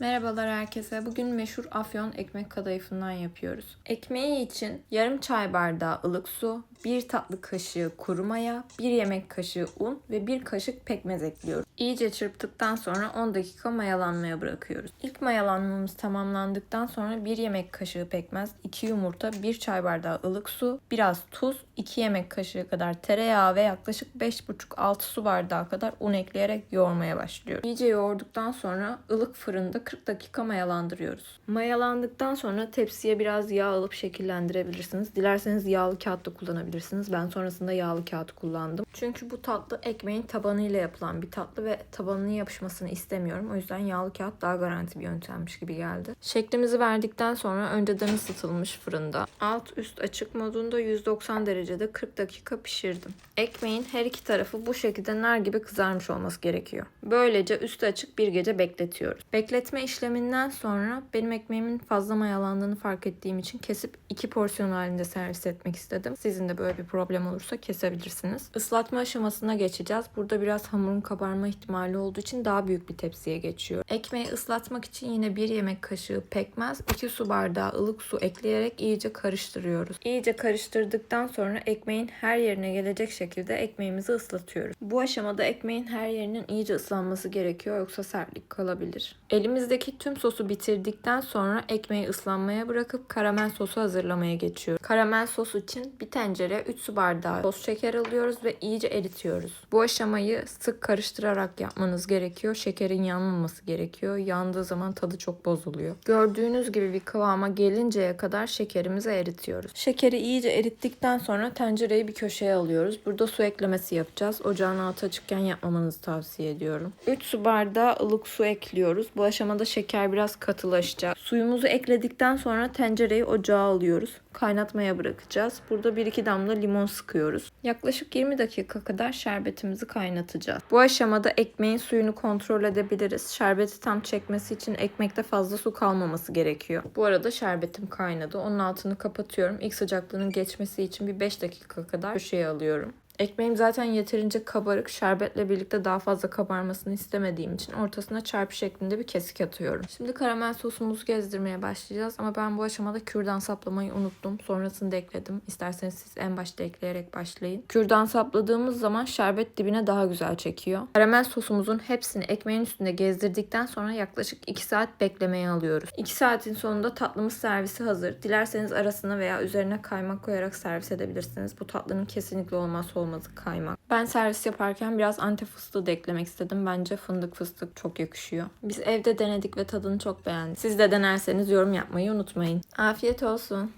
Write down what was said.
Merhabalar herkese. Bugün meşhur Afyon ekmek kadayıfından yapıyoruz. Ekmeği için yarım çay bardağı ılık su, bir tatlı kaşığı kuru maya, bir yemek kaşığı un ve bir kaşık pekmez ekliyoruz. İyice çırptıktan sonra 10 dakika mayalanmaya bırakıyoruz. İlk mayalanmamız tamamlandıktan sonra bir yemek kaşığı pekmez, 2 yumurta, 1 çay bardağı ılık su, biraz tuz, 2 yemek kaşığı kadar tereyağı ve yaklaşık 5,5-6 su bardağı kadar un ekleyerek yoğurmaya başlıyoruz. İyice yoğurduktan sonra ılık fırında 40 dakika mayalandırıyoruz. Mayalandıktan sonra tepsiye biraz yağ alıp şekillendirebilirsiniz. Dilerseniz yağlı kağıt da kullanabilirsiniz. Ben sonrasında yağlı kağıt kullandım. Çünkü bu tatlı ekmeğin tabanıyla yapılan bir tatlı ve tabanının yapışmasını istemiyorum. O yüzden yağlı kağıt daha garanti bir yöntemmiş gibi geldi. Şeklimizi verdikten sonra önceden ısıtılmış fırında alt üst açık modunda 190 derecede 40 dakika pişirdim. Ekmeğin her iki tarafı bu şekilde nar gibi kızarmış olması gerekiyor. Böylece üstü açık bir gece bekletiyoruz. Bekletme işleminden sonra benim ekmeğimin fazla mayalandığını fark ettiğim için kesip iki porsiyon halinde servis etmek istedim. Sizin de böyle bir problem olursa kesebilirsiniz. Islatma aşamasına geçeceğiz. Burada biraz hamurun kabarma ihtimali olduğu için daha büyük bir tepsiye geçiyor. Ekmeği ıslatmak için yine bir yemek kaşığı pekmez, 2 su bardağı ılık su ekleyerek iyice karıştırıyoruz. İyice karıştırdıktan sonra ekmeğin her yerine gelecek şekilde ekmeğimizi ıslatıyoruz. Bu aşamada ekmeğin her yerinin iyice ıslanması gerekiyor yoksa sertlik kalabilir. Elimizdeki tüm sosu bitirdikten sonra ekmeği ıslanmaya bırakıp karamel sosu hazırlamaya geçiyoruz. Karamel sos için bir tencereye 3 su bardağı toz şeker alıyoruz ve iyice eritiyoruz. Bu aşamayı sık karıştırarak yapmanız gerekiyor. Şekerin yanmaması gerekiyor. Yandığı zaman tadı çok bozuluyor. Gördüğünüz gibi bir kıvama gelinceye kadar şekerimizi eritiyoruz. Şekeri iyice erittikten sonra tencereyi bir köşeye alıyoruz. Burada su eklemesi yapacağız. Ocağın altı açıkken yapmamanızı tavsiye ediyorum. 3 su bardağı ılık su ekliyoruz. Bu aşamada şeker biraz katılaşacak. Suyumuzu ekledikten sonra tencereyi ocağa alıyoruz. Kaynatmaya bırakacağız. Burada 1-2 damla limon sıkıyoruz. Yaklaşık 20 dakika kadar şerbetimizi kaynatacağız. Bu aşamada ekmeğin suyunu kontrol edebiliriz. Şerbeti tam çekmesi için ekmekte fazla su kalmaması gerekiyor. Bu arada şerbetim kaynadı. Onun altını kapatıyorum. İlk sıcaklığının geçmesi için bir 5 dakika kadar köşeye alıyorum. Ekmeğim zaten yeterince kabarık. Şerbetle birlikte daha fazla kabarmasını istemediğim için ortasına çarpı şeklinde bir kesik atıyorum. Şimdi karamel sosumuzu gezdirmeye başlayacağız. Ama ben bu aşamada kürdan saplamayı unuttum. Sonrasında ekledim. İsterseniz siz en başta ekleyerek başlayın. Kürdan sapladığımız zaman şerbet dibine daha güzel çekiyor. Karamel sosumuzun hepsini ekmeğin üstünde gezdirdikten sonra yaklaşık 2 saat beklemeye alıyoruz. 2 saatin sonunda tatlımız servisi hazır. Dilerseniz arasına veya üzerine kaymak koyarak servis edebilirsiniz. Bu tatlının kesinlikle olmazsa olmazı kaymak. Ben servis yaparken biraz antep fıstığı da eklemek istedim. Bence fındık fıstık çok yakışıyor. Biz evde denedik ve tadını çok beğendik. Siz de denerseniz yorum yapmayı unutmayın. Afiyet olsun.